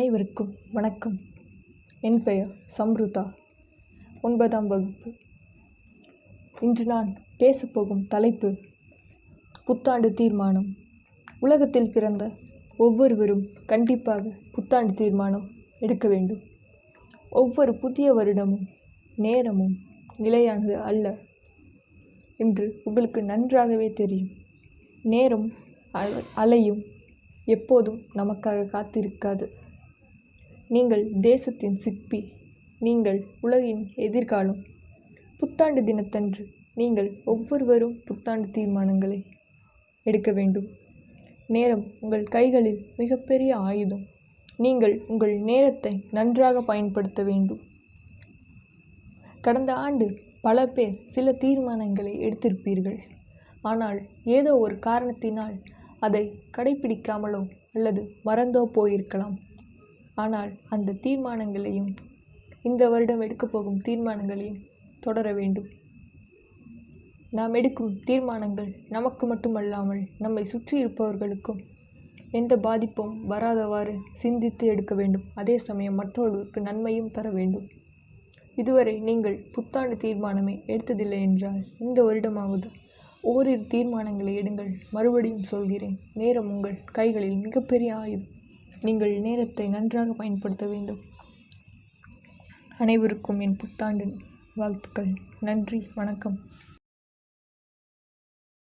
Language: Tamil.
அனைவருக்கும் வணக்கம். என் பெயர் சம்ருதா. ஒன்பதாம் வகுப்பு. இன்று நான் பேசப்போகும் தலைப்பு புத்தாண்டு தீர்மானம். உலகத்தில் பிறந்த ஒவ்வொருவரும் கண்டிப்பாக புத்தாண்டு தீர்மானம் எடுக்க வேண்டும். ஒவ்வொரு புதிய வருடமும் நேரமும் நிலையானது அல்ல என்று உங்களுக்கு நன்றாகவே தெரியும். நேரம் அலையும் எப்போதும் நமக்காக காத்திருக்காது. நீங்கள் தேசத்தின் சிற்பி நீங்கள் உலகின் எதிர்காலம். புத்தாண்டு தினத்தன்று நீங்கள் ஒவ்வொருவரும் புத்தாண்டு தீர்மானங்களை எடுக்க வேண்டும். நேரம் உங்கள் கைகளில் மிகப்பெரிய ஆயுதம். நீங்கள் உங்கள் நேரத்தை நன்றாக பயன்படுத்த வேண்டும். கடந்த ஆண்டு பல பேர் சில தீர்மானங்களை எடுத்திருப்பீர்கள். ஆனால் ஏதோ ஒரு காரணத்தினால் அதை கடைப்பிடிக்காமலோ அல்லது மறந்தோ போயிருக்கலாம். ஆனால் அந்த தீர்மானங்களையும் இந்த வருடம் எடுக்கப் போகும் தீர்மானங்களையும் தொடர வேண்டும். நாம் எடுக்கும் தீர்மானங்கள் நமக்கு மட்டுமல்லாமல் நம்மை சுற்றி இருப்பவர்களுக்கும் எந்த பாதிப்பும் வராதவாறு சிந்தித்து எடுக்க வேண்டும். அதே சமயம் மற்றவர்களுக்கு நன்மையும் தர வேண்டும். இதுவரை நீங்கள் புத்தாண்டு தீர்மானமே எடுத்ததில்லை என்றால் இந்த வருடமாவது ஓரிரு தீர்மானங்களை எடுங்கள். மறுபடியும் சொல்கிறேன் நேரம் உங்கள் கைகளில் மிகப்பெரிய ஆயுதம். நீங்கள் நேரத்தை நன்றாக பயன்படுத்த வேண்டும். அனைவருக்கும் என் புத்தாண்டு வாழ்த்துக்கள். நன்றி. வணக்கம்.